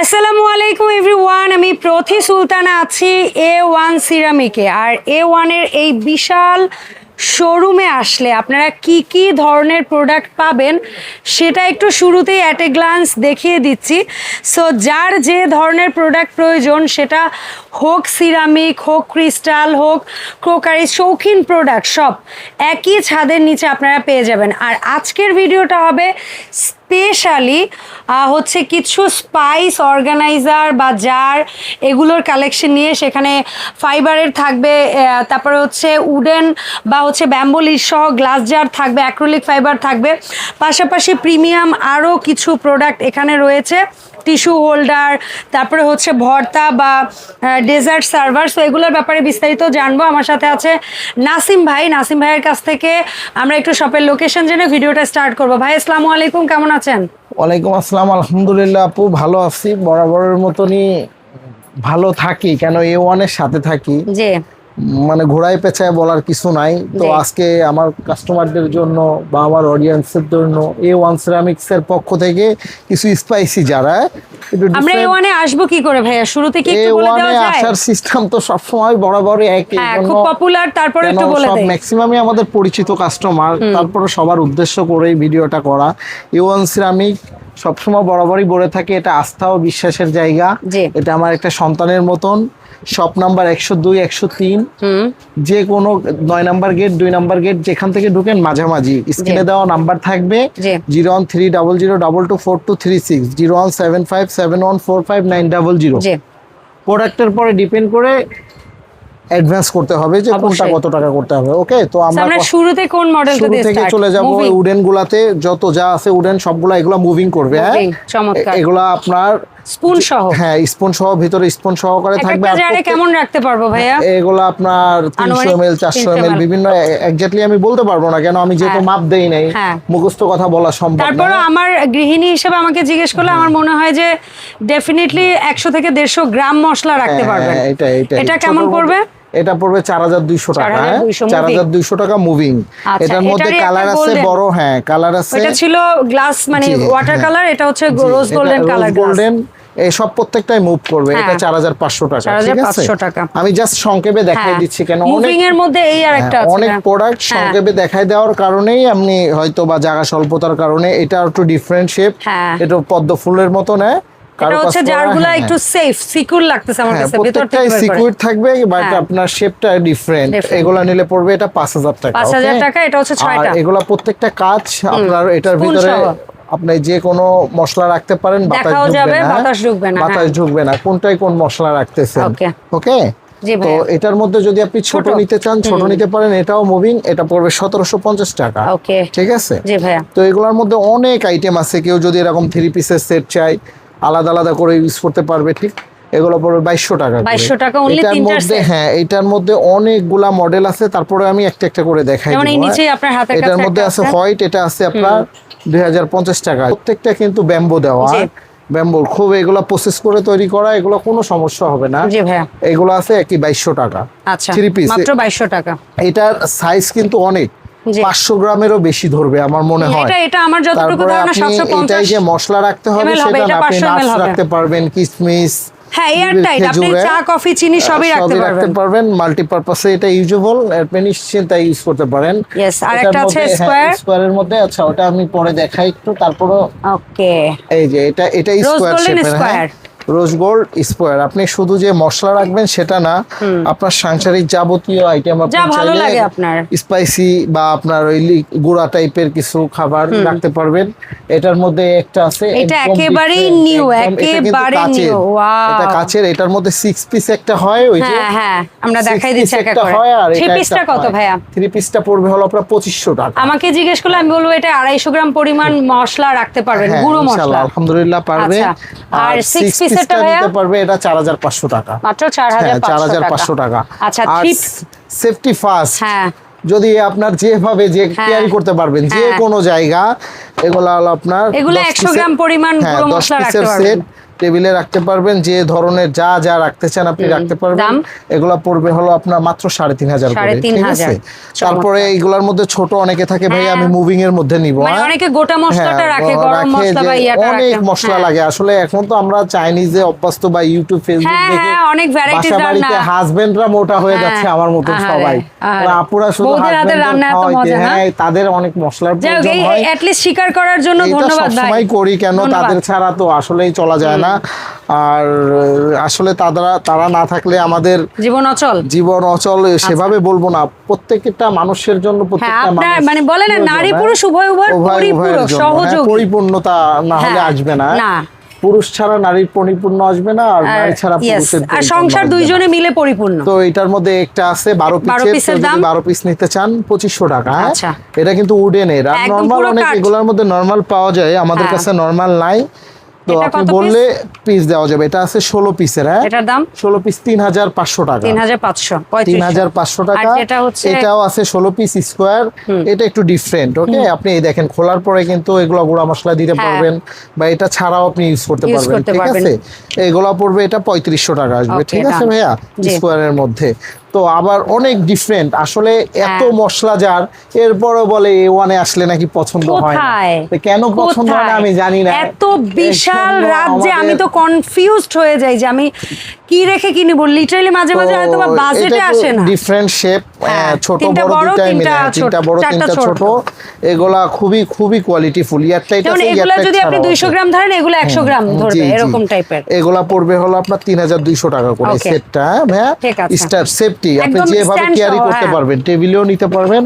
আসসালামু আলাইকুম, এভরিওয়ান। আমি প্রথি সুলতানা আছি এ ওয়ান সিরামিকে। আর এ ওয়ানের এই বিশাল শোরুমে আসলে আপনারা কি কি ধরনের প্রোডাক্ট পাবেন, সেটা একটু শুরুতেই অ্যাট এ গ্লান্স দেখিয়ে দিচ্ছি। সো যার যে ধরনের প্রোডাক্ট প্রয়োজন, সেটা হোক সিরামিক, হোক ক্রিস্টাল, হোক ক্রোকারি, শৌখিন প্রোডাক্ট, সব একই ছাদের নিচে আপনারা পেয়ে যাবেন। আর আজকের ভিডিওটা হবে স্পেশালি হচ্ছে কিছু স্পাইস অর্গানাইজার বা জার এগুলোর কালেকশন নিয়ে সেখানে ফাইবারের থাকবে তারপরে হচ্ছে উডেন বা হচ্ছে ব্যাম্বোলির সহ গ্লাস জার থাকবে, অ্যাক্রোলিক ফাইবার থাকবে। পাশাপাশি প্রিমিয়াম আরও কিছু প্রোডাক্ট এখানে রয়েছে। টিস্যু হোল্ডার তারপরে হচ্ছে ভর্তা বা ডেজার্ট সার্ভার। সো এগুলোর ব্যাপারে বিস্তারিত জানব। আমার সাথে আছে নাসিম ভাই। নাসিম ভাইয়ের কাছ থেকে আমরা একটু শপের লোকেশন জেনে ভিডিওটা স্টার্ট করব। ভাই আসসালামু আলাইকুম। কেমন আছেন? ওয়ালাইকুম আসসালাম। আলহামদুলিল্লাহ আপু ভালো আছি। বরাবরের মতনই ভালো থাকি। কেন এ ওয়ানের সাথে থাকি। জি। মানে ঘোড়ায় পেছায় বলার কিছু নাই। তো আজকে আমার কাস্টমারদের জন্য বা আমার অডিয়েন্সের জন্য এ ওয়ান সিরামিক্স এর পক্ষ থেকে কিছু স্পাইসি যারা আমরা এই ওয়ানে আসব কি করে ভাইয়া? শুরুতে কি একটু বলে দেওয়া যায়? আসার সিস্টেম তো সবসময় বরাবরই একই। হ্যাঁ খুব পপুলার তারপরে একটু বলে দেই। ম্যাক্সিমামই আমাদের পরিচিত কাস্টমার তারপরে সবার উদ্দেশ্য করেই ভিডিওটা করা। ইউন সিরামিক সবসময় বরাবরই বলে থাকে এটা আস্থা ও বিশ্বাসের জায়গা। এটা আমার একটা সন্তানের মতন। শপ নাম্বার একশো দুই একশো তিন যে কোনো নয় নাম্বার গেট দুই নাম্বার গেট যেখান থেকে ঢুকেন মাঝামাঝি। স্ক্রিনে দেওয়া নাম্বার থাকবে zero one three double zero double two four two three six zero one seven five seven one four five nine double zero. প্রোডাক্টের পরে ডিপেন্ড করে অ্যাডভান্স করতে হবে যে কোনটা কত টাকা করতে হবে। ওকে তো আমরা শুরুতে কোন মডেলটা শুরু থেকে চলে যাব? উডেন গুলাতে যত যা আছে উডেন সবগুলা এগুলা মুভিং করবে হ্যাঁ? চমৎকার। এগুলা আপনার স্পুন সহ। হ্যাঁ স্পুন সহ ভিতরে স্পুন থাকবে আর কেমন রাখতে পারব ভাইয়া? এগুলো আপনার তিনশো আনুমানিক এম এল চারশো 300 ml 400 ml বিভিন্ন এক্স্যাক্টলি আমি বলতে পারব না কেন আমি যেহেতু হ্যাঁ। মাপ দেই নাই হ্যাঁ। মুখস্থ কথা বলা সম্ভব তারপরে না আমার গৃহিণী হিসেবে আমাকে জিজ্ঞেস করলে আমার মনে হয় যে ডেফিনেটলি একশো থেকে দেড়শো গ্রাম মশলা রাখতে হ্যাঁ, পারবেন। এটা এটা এটা কেমন পড়বে? এটা পড়বে চার হাজার দুইশো টাকা হ্যাঁ চার হাজার দুইশো টাকা মুভিং আচ্ছা, এটার মধ্যে কালার আছে বড় হ্যাঁ কালার আছে এটা ছিল গ্লাস মানে ওয়াটার হ্যাঁ। কালার এটা হচ্ছে রোজ গোল্ডেন কালার গোল্ডেন এই সব প্রত্যেকটাই মুভ করবে এটা হ্যাঁ। চার হাজার পাঁচশো টাকা ঠিক আছে আমি জাস্ট সংক্ষেপে দেখাই দিচ্ছি কেন মুভিং অনেক এর মধ্যে এই আর একটা অনেক। প্রোডাক্ট। সংক্ষেপে দেখাই দেওয়ার কারণেই আপনি হয়তো বা জায়গা স্বল্পতার কারণে এটা একটু ডিফারেন্ট শেপ। এটা পদ্ম ফুলের মতন হ্যাঁ এটা কারও হচ্ছে জারগুলা একটু সেফ সিকিউর লাগতেছে আমার কাছে প্রত্যেকটাই সিকিউর থাকবে বাট। আপনার শেপটা ডিফারেন্ট এগুলা নিলে পড়বে এটা পাঁচ হাজার টাকা 5,000 টাকা, এটা হচ্ছে আর এগুলা প্রত্যেকটা কাজ আপনার এটার ভিতরে আপনি যে কোনো মশলা রাখতে পারেন বাতাস ঢুকবে না। হ্যাঁ? বাতাস ঢুকবে না, বাতাস। ঢুকবে না। কোনটাই কোন মশলা রাখতেছেন. ওকে তো এটার মধ্যে যদি আপনি ছোট ছোট। নিতে চান ছোট নিতে পারেন এটাও মুভিং এটা পড়বে সতেরোশো পঞ্চাশ টাকা ঠিক আছে? তো এগুলোর মধ্যে অনেক আইটেম আছে কেউ যদি এরকম থ্রি পিসের সেট চাই আলাদা আলাদা করে ইউজ করতে পারবে ঠিক এগুলো পড়বে বাইশশো টাকা। 2200 টাকা এটার মধ্যে হ্যাঁ এটার মধ্যে অনেকগুলা মডেল আছে তারপরে আমি একটা একটা করে দেখাই হ্যাঁ। এটার মধ্যে আছে। হোয়াইট এটা আছে আপনার দুই হাজার পঞ্চাশ টাকা প্রত্যেকটা কিন্তু ব্যাম্বো দেওয়া জি। ব্যাম্বোর খুব এগুলা প্রসেস করে তৈরি করা এগুলো কোনো সমস্যা হবে না এগুলো আছে একই বাইশশো টাকা আচ্ছা Three piece। মাত্র বাইশশো টাকা এটার সাইজ কিন্তু অনেক। পাঁচশো গ্রামেরও বেশি ধরবে আমার মনে হয়। এটা আমার যতটুকু তারপরে ধারণা এটাই যে মশলা রাখতে হবে সেটা আপনি 500 নাটস রাখতে পারবেন কিশমিশ হ্যাঁ এয়ার টাইট আপনি চা কফি চিনি সবই রাখতে পারবেন। পারবেন মাল্টিপারপাসে এটা ইউজেবল আপনি নিশ্চিন্তে ইউজ করতে পারেন। Yes, আর একটা আছে মধ্যে, হ্যাঁ, মধ্যে আচ্ছা ওটা আমি পরে দেখাই একটু তারপরও ওকে এই যে এটা এটা Rose শেপের হ্যাঁ। Square। Rose gold square. আপনি শুধু যে মশলা রাখবেন সেটা না আপনার সাংসারিক যাবতীয় আইটেম ভালো লাগে আপনার। স্পাইসি বা আপনার ওই গুঁড়া টাইপের কিছু খাবার রাখতে পারবেন। এটার মধ্যে একটা আছে এটা একেবারেই একেবারে এটা কাচের। এটার মধ্যে পিস একটা হয় ওই যে হ্যাঁ হ্যাঁ আমরা দেখাই দিচ্ছি এক এক একটা হয় আর পিসটা কত ভাইয়া? থ্রি পিসটা পড়বে হলো আপনার টাকা। আমাকে জিজ্ঞেস করলে আমি বলব এটা আড়াইশো গ্রাম পরিমাণ মশলা রাখতে পারবেন হ্যাঁ, গুঁড়ো মশলা। আলহামদুলিল্লাহ পারবে। আচ্ছা। আর ভাইয়া? নিতে পারবে এটা চার হাজার পাঁচশো টাকা মাত্র চার হাজার হ্যাঁ টাকা আচ্ছা সেফটি ফার্স্ট হ্যাঁ যদি আপনার যেভাবে যে। ক্যারি করতে পারবেন যে হ্যাঁ। কোনো জায়গা এগুলো হলো আপনার এগুলো 100 গ্রাম পরিমাণ হ্যাঁ, গুঁড়ো মশলা রাখতে পারবেন। টেবিলে রাখতে পারবেন যে ধরনের যা যা রাখতে চান আপনি রাখতে পারবেন? এগুলা পড়বে হলো আপনার মাত্র সাড়ে তিন হাজার করে ঠিক আছে? তারপরে এইগুলার মধ্যে ছোট অনেকে থাকে ভাই আমি মুভিং এর মধ্যে নিব মানে হ্যাঁ? অনেকে গোটা মশলাটা হ্যাঁ, রাখে গরম মশলা বা ইয়াটা অনেক মশলা হ্যাঁ। লাগে। আসলে এখন তো আমরা চাইনিজে অভ্যস্ত বা ইউটিউব ফেসবুক হ্যাঁ, দেখে হ্যাঁ, অনেক বাসা বাড়িতে হাজবেন্ডরা মোটা হয়ে হ্যাঁ, যাচ্ছে আমার মতো সবাই। আপুরা শুধু? হ্যাঁ তাদের অনেক মশলার প্রয়োজন হয়। স্বীকার করার জন্য ধন্যবাদ ভাই। সবসময় করি কেন? তাদের ছাড়া তো আসলেই চলা যায় না। আর আসলে তারা তারা না থাকলে আমাদের জীবন অচল জীবন অচল সেভাবে বলব না প্রত্যেকটা মানুষের জন্য প্রত্যেকটা মানে বলে না নারী? পুরুষ উভয় উভয় উভয় পরিপূরক সহযোগী পরিপূর্ণতা না হলে হ্যাঁ, আসবে না না। পুরুষ ছাড়া নারীর পরিপূর্ণ আসবে না আর নারী ছাড়া পুরুষের আর সংসার দুইজনে মিলে পরিপূর্ণ তো এটার মধ্যে একটা আছে বারো 12 পিসের পিসের দাম? বারো পিস নিতে চান পঁচিশশো টাকা হ্যাঁ? আচ্ছা। এটা কিন্তু উডেনের আর নর্মাল অনেক এগুলোর মধ্যে নর্মাল পাওয়া যায় আমাদের হ্যাঁ। কাছে নর্মাল নাই তো আপনি বললে পিস দেওয়া যাবে। এটা আছে ষোলো পিসের হ্যাঁ? এটার দাম? ষোলো পিস তিন হাজার পাঁচশো টাকা। তিন হাজার পাঁচশো তিন হাজার পাঁচশো টাকা। এটাও আছে ষোলো পিস স্কোয়ার এটা একটু ডিফারেন্ট ওকে আপনি এই দেখেন খোলার পরে কিন্তু এগুলো গুঁড়া মশলা দিতে হ্যাঁ। পারবেন বা এটা ছাড়াও আপনি ইউজ করতে পারবেন ঠিক আছে? এগুলো পড়বে এটা পঁয়ত্রিশশো টাকা আসবে ঠিক আছে ভাইয়া। স্কোয়ারের মধ্যে। তো আবার অনেক ডিফারেন্ট আসলে এত হ্যাঁ। মশলা যার এরপরও বলে এ ওয়ানে আসলে নাকি পছন্দ হয় না। কেন পছন্দ হয় না আমি জানি না। এত বিশাল রাত যে রাজ্যে আমি তো কনফিউজড হয়ে যাই যে আমি কি রেখে কি নিব? লিটারালি মাঝে মাঝে হয়তো বা বাজেটে আসে না। ডিফারেন্ট শেপ হ্যাঁ, ছোট বড় তিনটা হ্যাঁ, তিনটা বড় তিনটা ছোট। এগুলা খুবই খুবই কোয়ালিটি ফুল ইয়ারটাইট আছে এগুলো যদি আপনি ছাড়াও দুইশো আছে। গ্রাম ধরেন এগুলো একশো গ্রাম জি, ধরবে এরকম টাইপের এগুলা পড়বে হলো আপনার তিন হাজার দুইশো টাকা করে সেটটা হ্যাঁ? স্টার সেফটি আপনি যেভাবে ক্যারি করতে হ্যাঁ। পারবেন টেবিলেও নিতে পারবেন।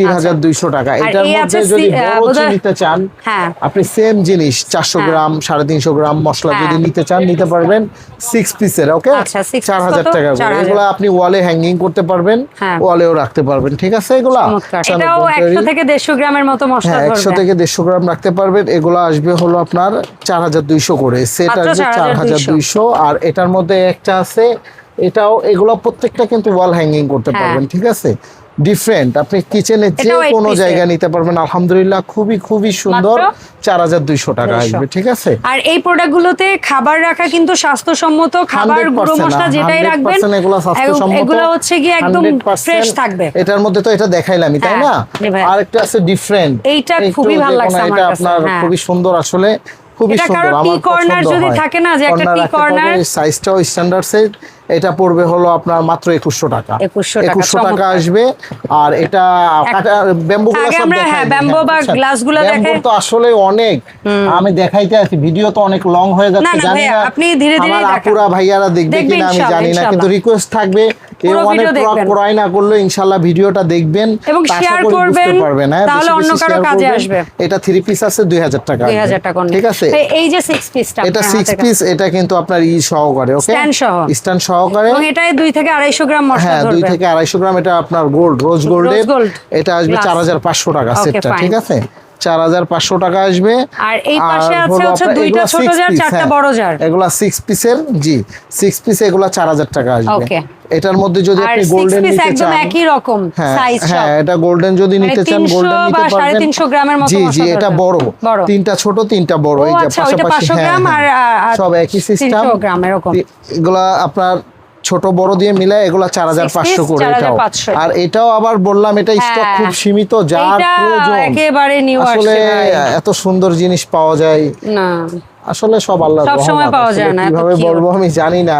তিন হাজার দুইশো টাকা এটার মধ্যে যদি বড় নিতে চান হ্যাঁ। আপনি সেম জিনিস চারশো হ্যাঁ। গ্রাম সাড়ে তিনশো গ্রাম মশলা যদি হ্যাঁ। নিতে চান নিতে পারবেন সিক্স পিসের ওকে আচ্ছা, six চার piece হাজার কত? টাকা করে। এগুলো আপনি ওয়ালে হ্যাঙ্গিং করতে পারবেন। ওয়ালেও রাখতে পারবেন ঠিক আছে এগুলা এটাও তৈরি। একশো থেকে দেড়শো গ্রামের মতো মশলা ধরবে থেকে দেড়শো গ্রাম রাখতে পারবেন এগুলো আসবে হলো আপনার চার হাজার দুইশো করে সেট আসবে চার হাজার 4,200 দুইশো আর এটার মধ্যে একটা আছে এটাও এগুলো প্রত্যেকটা কিন্তু ওয়াল হ্যাঙ্গিং করতে। পারবেন ঠিক আছে ডিফারেন্ট আপনি কিচেনে যে কোনো piece-এর। নিতে পারবেন। আলহামদুলিল্লাহ খুবই খুবই সুন্দর। চার হাজার দুইশো টাকা আসবে ঠিক আছে? আর এই প্রোডাক্টগুলোতে খাবার রাখা কিন্তু স্বাস্থ্যসম্মত খাবার গুঁড়ো মশলা যেটাই রাখবেন 100% এগুলো স্বাস্থ্যসম্মত, এগুলো হচ্ছে গিয়ে একদম ফ্রেশ থাকবে। এটার মধ্যে তো এটা দেখাইলামই তাই হ্যাঁ, না। আরেকটা আছে ডিফারেন্ট এইটা খুবই ভালো লাগছে আমার এটা আপনার হ্যাঁ। খুবই সুন্দর আসলে খুবই সুন্দর আমার corner যদি থাকে না যে একটা পারবে, corner- সাইজটাও স্ট্যান্ডার্ড সাইজ এটা পড়বে হলো আপনার মাত্র একুশশো টাকা। 2100 টাকা, আসবে আর এটা ব্যাম্বু আগে আমরা, হ্যাঁ, ব্যাম্বু বা glass গুলা দেখাই। তো আসলে অনেক। আমি দেখাইতে আছি ভিডিও তো অনেক লং হয়ে যাচ্ছে জানি না। আপনি ধীরে ধীরে আমার। আপুরা ভাইয়ারা দেখবে কিনা আমি জানি না কিন্তু রিকোয়েস্ট থাকবে পুরো অনেক দেখবেন। ক্রয় না করলে ইনশাল্লাহ ভিডিওটা দেখবেন এবং তা আশা share করি বুঝতে করবেন, হ্যাঁ, তাহলে অন্য কারও কাজে আসবে। এটা পিস আছে দুই হাজার টাকা দুই আসবে। হাজার টাকা ঠিক আছে এই- এই যে সিক্স পিসটা এটা সিক্স পিস এটা কিন্তু আপনার ই সহকারে ওকে Stand সহ। স্ট্যান্ড সহকারে এবং এটাই দুই থেকে আড়াইশো গ্রাম মশলা হ্যাঁ দুই থেকে আড়াইশো গ্রাম এটা আপনার গোল্ড রোজ গোল্ডের এটা আসবে glass। চার হাজার পাঁচশো টাকা Okay, সেটটা ঠিক আছে চার হাজার পাঁচশো টাকা আসবে আর এই পাশে আছে হচ্ছে দুইটা ছোট জার, চারটা হ্যাঁ। বড় জার। এগুলা সিক্স পিসের জি সিক্স পিস এগুলা চার হাজার টাকা আসবে এটার মধ্যে যদি আপনি গোল্ডেন নিতে একদম চান একই রকম হ্যাঁ সাইজ হ্যাঁ এটা গোল্ডেন যদি মানে নিতে চান 300 গোল্ডেন নিতে পারবেন 350 গ্রামের মতো জি জি এটা বড়। তিনটা ছোট তিনটা বড় এই যে আচ্ছা, পাশাপাশি হ্যাঁ, হ্যাঁ। সব একই সিস্টেম 300 গ্রাম এরকম। এগুলা আপনার ছোট বড় দিয়ে মিলায় এগুলা চার হাজার পাঁচশো করে এটাও। আর এটাও আবার বললাম এটা স্টক হ্যাঁ। খুব সীমিত যার প্রয়োজন। একেবারে আসলে এত সুন্দর জিনিস পাওয়া যায়। না। আসলে সব আল্লাহ সব সময় পাওয়া যায় না, কীভাবে বলব আমি জানি না।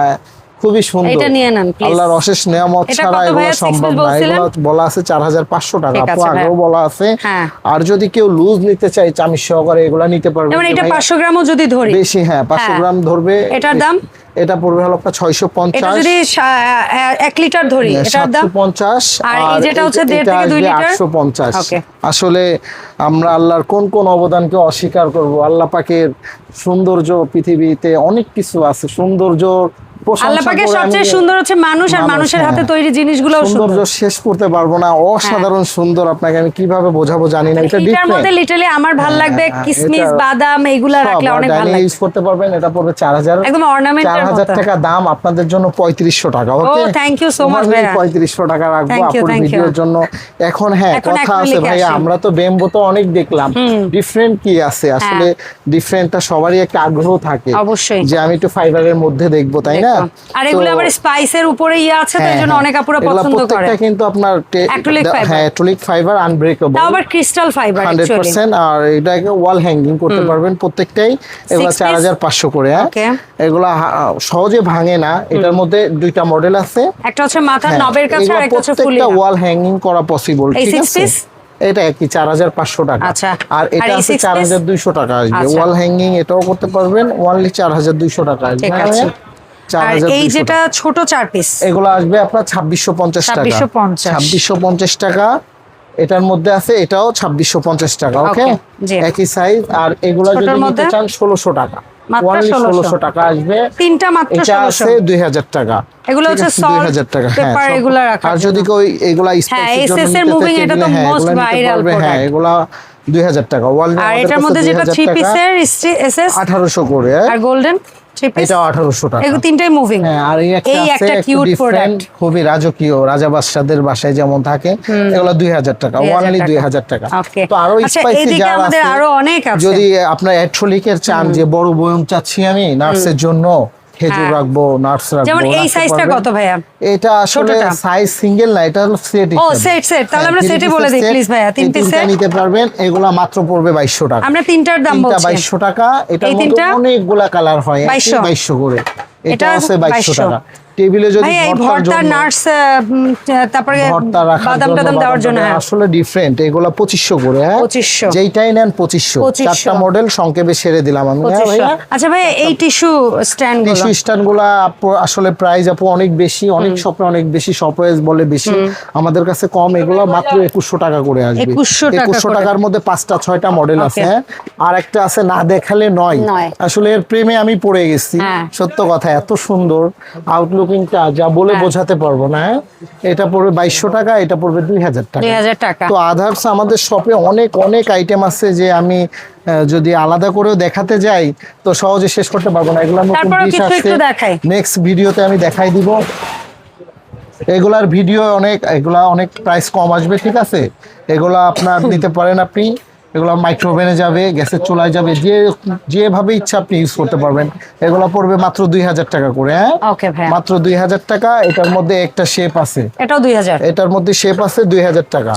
খুবই সুন্দর। এটা নিয়ে নেন। আল্লাহর অশেষ নিয়ামত ছাড়া এগুলো সম্ভব না। এগুলো বলা আছে চার হাজার পাঁচশো টাকা। আপু আগেও বলা আছে। হ্যাঁ। আর যদি কেউ লুজ নিতে চায় চামিচ সহকারে এগুলা নিতে পারবে। এটা পাঁচশো গ্রামও যদি ধরি। বেশি হ্যাঁ পাঁচশো হ্যাঁ। গ্রাম ধরবে। এটার দাম? এটা পড়বে হলো আপনার ছয়শো এটা পঞ্চাশ। যদি সা- এ- এক লিটার ধরি এটার দাম? আর এই যেটা হচ্ছে 1.5 থেকে 2 লিটার? আটশো পঞ্চাশ। Okay. আসলে আমরা আল্লাহর কোন কোন অবদানকে অস্বীকার করব? আল্লাহ পাকের সৌন্দর্য পৃথিবীতে অনেক কিছু আছে। সৌন্দর্য আল্লাহ পাকের সবচেয়ে সুন্দর হচ্ছে মানুষ আর মানুষের হাতে হ্যাঁ। তৈরি জিনিসগুলো সুন্দর। শেষ করতে পারব না। অসাধারণ সুন্দর আপনাকে আমি কীভাবে বোঝাবো জানি না। এটা এটার মধ্যে লিটারালি আমার ভালো লাগবে হ্যাঁ, কিসমিস বাদাম এগুলা রাখলে অনেক ভালো লাগবে। ইউজ করতে পারবেন। এটা পড়বে চার হাজার। একদম ornamental চার হাজার টাকা দাম আপনাদের জন্য পঁয়ত্রিশশো টাকা ওকে। পঁয়ত্রিশশো টাকা রাখব. ভিডিওর জন্য। এখন হ্যাঁ কথা আছে ভাইয়া আমরা তো বেম্বো তো অনেক দেখলাম। ডিফারেন্ট কি আছে? আসলে ডিফারেন্টটা সবারই একটা আগ্রহ থাকে। হ্যাঁ। অবশ্যই। যে আমি একটু ফাইবারের মধ্যে দেখব তাই না? দেখো। আর এগুলো আবার স্পাইসের উপরে ইয়ে আছে জন্য হ্যাঁ, অনেক আপুরা পছন্দ করে। প্রত্যেকটা কিন্তু আপনার টে- Acrylic হ্যাঁ অ্যাক্রিলিক ফাইবার আনব্রেকেবল তাও আবার crystal fibre hundred actually percent আর এটাকে ওয়াল হ্যাঙ্গিং করতে পারবেন প্রত্যেকটাই। এগুলা Six চার হাজার পাঁচশো করে হ্যাঁ. এগুলা সহজে ভাঙে না। এটার মধ্যে দুইটা মডেল আছে। একটা হচ্ছে মাথার হ্যাঁ, নবের কাছে আর একটা হচ্ছে ফুলি প্রত্যেকটা ওয়াল হ্যাঙ্গিং করা পসিবল এই ঠিক আছে? এটা একই চার হাজার পাঁচশো টাকা। আচ্ছা। আর এটা আছে চার হাজার দুইশো টাকা। আসবে। ওয়াল হ্যাঙ্গিং এটাও করতে পারবেন ওয়ানলি চার হাজার দুইশো টাকা। আসবে ঠিক হ্যাঁ, আছে। চার আর এই যেটা ছোট চার পিস এগুলো আসবে আপনার ছাব্বিশশো পঞ্চাশ টাকা। ছাব্বিশশো পঞ্চাশ। টাকা। এটার মধ্যে আছে এটাও ছাব্বিশশো পঞ্চাশ টাকা ওকে একই সাইজ আর এগুলো যদি নিতে চান ষোলোশো টাকা। মাত্র Only 1600 ষোলোশো টাকা আসবে। তিনটা মাত্র এটা আছে দুই হাজার টাকা। এগুলো হচ্ছে আছে, salt, 2000 টাকা। হ্যাঁ এগুলো রাখার আর যদি কেউ এগুলা হ্যাঁ, হ্যাঁ, এগুলা দুই হাজার টাকা। ওয়াল আর এটার মধ্যে যেটা থ্রি পিসের এসএস আঠারোশো করে? আর গোল্ডেন টাকা। তিনটাই মুভিং হ্যাঁ আর এই একটা আছে কিউট প্রোডাক্ট খুবই রাজকীয় রাজা বাদশাদের বাসায় যেমন থাকে এগুলো দুই হাজার টাকা ওয়ানলি টাকা। দুই হাজার টাকা। তো আরও আচ্ছা, স্পাইসি এদিকে আছে আরও অনেক আছে। যদি আপনার অ্যাট্রোলিকের চান যে বড় বয়ম চাচ্ছি আমি নার্সের জন্য খেজুর হ্যাঁ। রাখব নাটস রাখব যেমন এই সাইজটা কত ভাইয়া? এটা আসলে সাইজ সিঙ্গেল না এটা হলো সেট ও, সেট সেট তাহলে আমরা set ই বলে দিই, প্লিজ ভাইয়া। তিন পিস সেট নিতে পারবেন এগুলা মাত্র পড়বে বাইশশো টাকা। আমরা তিনটার দাম বলছি। বাইশশো টাকা এটার এই মধ্যে অনেকগুলা কালার হয় 2200 করে। এটা এটা আছে বাইশশো 2200 টাকা। টেবিলে যদি ভাইয়া এই ভর্তার ভর্তা নাটস তারপরে ভর্তা রাখার বাদাম টাদাম দেওয়ার জন্য হ্যাঁ। আসলে ডিফারেন্ট এগুলা করে হ্যাঁ? 2500 যেইটাই নেন পঁচিশশো। 2500 চারটা মডেল সংক্ষেপে সেরে দিলাম আমি হ্যাঁ 2500 ভাইয়া? আচ্ছা ভাইয়া এই টিস্যু স্ট্যান্ডগুলো। টিস্যু স্ট্যান্ডগুলা আসলে প্রাইস আপু অনেক বেশি অনেক শপে অনেক বেশি শপে বলে বেশি। আমাদের কাছে কম এগুলো মাত্র একুশশো টাকা করে আসবে। 2100 টাকা একুশশো টাকার মধ্যে পাঁচটা ছয়টা মডেল আছে হ্যাঁ? আর একটা আছে না দেখালে নয়। আসলে এর প্রেমে আমি পড়ে গেছি। সত্য কথা এত সুন্দর। আউটলুকিংটা যা বলে হ্যাঁ। বোঝাতে পারব না হ্যাঁ? এটা পড়বে বাইশশো টাকা এটা পড়বে দুই হাজার টাকা। দুই হাজার টাকা। তো আদার্স আমাদের শপে অনেক অনেক আইটেম আছে যে আমি যদি আলাদা করেও দেখাতে যাই তো সহজে শেষ করতে পারব না। এগুলো নতুন ডিশ আসছে। নেক্সট ভিডিওতে আমি দেখাই দিব। এগুলার ভিডিও অনেক এগুলা অনেক প্রাইস কম আসবে ঠিক আছে? এগুলা আপনার নিতে পারেন আপনি। এগুলো মাইক্রোওভেনে যাবে গ্যাসের চুলায় যাবে যে যেভাবে ইচ্ছা আপনি ইউজ করতে পারবেন। এগুলো পড়বে মাত্র দুই হাজার টাকা করে হ্যাঁ? মাত্র দুই হাজার টাকা এটার মধ্যে একটা শেপ আছে। এটাও দুই হাজার। এটার মধ্যে শেপ আছে দুই হাজার টাকা।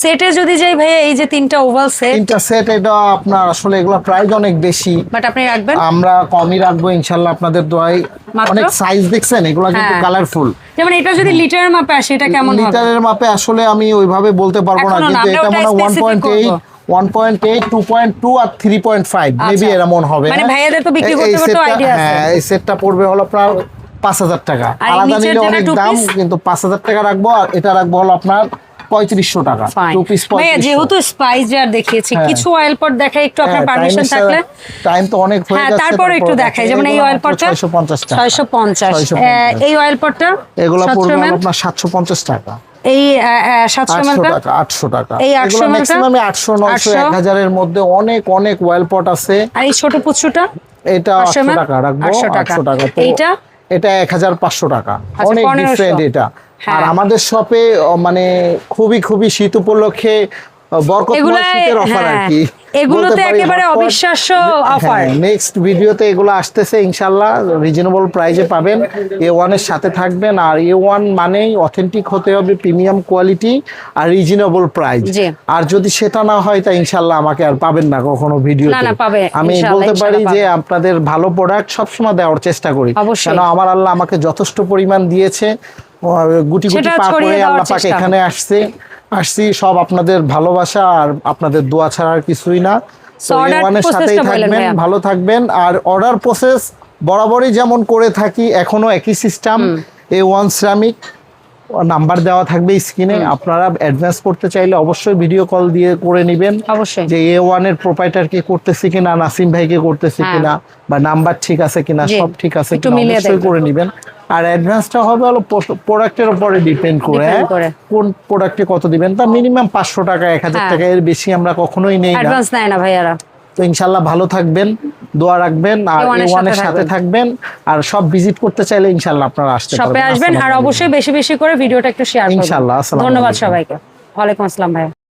সেটে যদি যাই ভাইয়া এই যে তিনটা ওভাল সেট তিনটা সেট এটা আপনার আসলে এগুলো প্রাইস অনেক বেশি। বাট আপনি রাখবেন? আমরা কমই রাখব ইনশাল্লাহ আপনাদের দোয়াই অনেক সাইজ দেখছেন এগুলো কিন্তু হ্যাঁ। কালারফুল যেমন এটা যদি লিটারের মাপে আসে এটা কেমন হবে? লিটারের মাপে আসলে আমি ওইভাবে বলতে পারব না কিন্তু এটা মনে ওয়ান specific পয়েন্ট এইট করব। One point eight two point two আর থ্রি পয়েন্ট ফাইভ মেবি। এরকম হবে মানে হ্যাঁ? ভাইয়াদের তো বিক্রি করতে করতে সেটটা- আছে। হ্যাঁ এই সেটটা পড়বে হলো আপনার পাঁচ হাজার টাকা আলাদা নিলে অনেক দাম কিন্তু পাঁচ হাজার টাকা রাখব আর এটা রাখব হলো আপনার পঁয়ত্রিশশো টাকা. টু পিস ভাইয়া যেহেতু স্পাইস জার দেখিয়েছি হ্যাঁ। কিছু অয়েল পট দেখাই একটু আপনার পারমিশন থাকলে টাইম তো অনেক হয়ে হ্যাঁ যাচ্ছে তারপর একটু দেখাই যেমন এই অয়েল পটটা ছয়শো পঞ্চাশ টাকা 650 এই অয়েল পটটা এগুলো পড়বে 700 হলো ml? আপনার সাতশো পঞ্চাশ টাকা এই টাকা আটশো টাকা। এই 800 এগুলো ml টা? ম্যাক্সিমাম 800 মধ্যে অনেক অনেক ওয়েল পট আছে। আর এই ছোট পুচুটা এটা 800 আটশো টাকা রাখব 800 টাকা। এইটা? এটা এক হাজার পাঁচশো টাকা। আচ্ছা, অনেক ডিফারেন্ট এটা। হ্যাঁ। আর আমাদের শপে মানে খুবই খুবই শীত উপলক্ষে বরকতময় অফার আর হ্যাঁ, কি। এগুলোতে বলতে একেবারে অবিশ্বাস্য offer। নেক্সট ভিডিওতে এগুলো আসতেছে ইনশাল্লাহ রিজনেবল প্রাইসে পাবেন। এ ওয়ানের সাথে থাকবেন আর এ ওয়ান মানেই অথেন্টিক হতে হবে প্রিমিয়াম কোয়ালিটি আর রিজনেবল প্রাইস আর যদি সেটা না হয় তা ইনশাল্লাহ আমাকে আর পাবেন না কখনো ভিডিও। আমি বলতে পারি যে আপনাদের ভালো প্রোডাক্ট সবসময় দেওয়ার চেষ্টা করি। কেন আমার আল্লাহ আমাকে যথেষ্ট পরিমাণ দিয়েছে। গুটি গুটি পা করে আল্লাহ পাক এখানে আসছে। আসছি সব আপনাদের ভালোবাসা আর আপনাদের দোয়া ছাড়া আর কিছুই না। তো order A1 এর process সাথেই থাকবেন ভালো থাকবেন। আর অর্ডার প্রসেস বরাবরই যেমন করে থাকি এখনও একই সিস্টেম এ ওয়ান সিরামিক নাম্বার দেওয়া থাকবে স্ক্রিনে। আপনারা অ্যাডভান্স করতে চাইলে অবশ্যই ভিডিও কল দিয়ে করে নেবেন। অবশ্যই। যে এ ওয়ানের প্রোপাইটার কে করতেছে কিনা নাসিম ভাইকে করতেছে হ্যাঁ। কিনা বা নাম্বার ঠিক আছে কিনা সব ঠিক আছে কিনা অবশ্যই করে নেবেন। আর অ্যাডভান্সটা হবে হলো প্রোডাক্টের উপরে ডিপেন্ড করে হ্যাঁ? করে। কোন প্রোডাক্টে কত দিবেন? তা মিনিমাম পাঁচশো টাকা এক হাজার হ্যাঁ। টাকা এর বেশি আমরা কখনোই নেই না। অ্যাডভান্স নেয় না ভাইয়ারা। তো ইনশাল্লাহ ভালো থাকবেন দোয়া রাখবেন আর A1 ওয়ানের সাথে থাকবেন। আর সব ভিজিট করতে চাইলে ইনশাল্লাহ আপনারা আসতে শপে পারবেন। আসবেন আর অবশ্যই বেশি বেশি করে ভিডিওটা একটু শেয়ার করবেন। ইনশাআল্লাহ, আসসালামু ধন্যবাদ। সবাইকে। ওয়ালাইকুম আসসালাম ভাইয়া।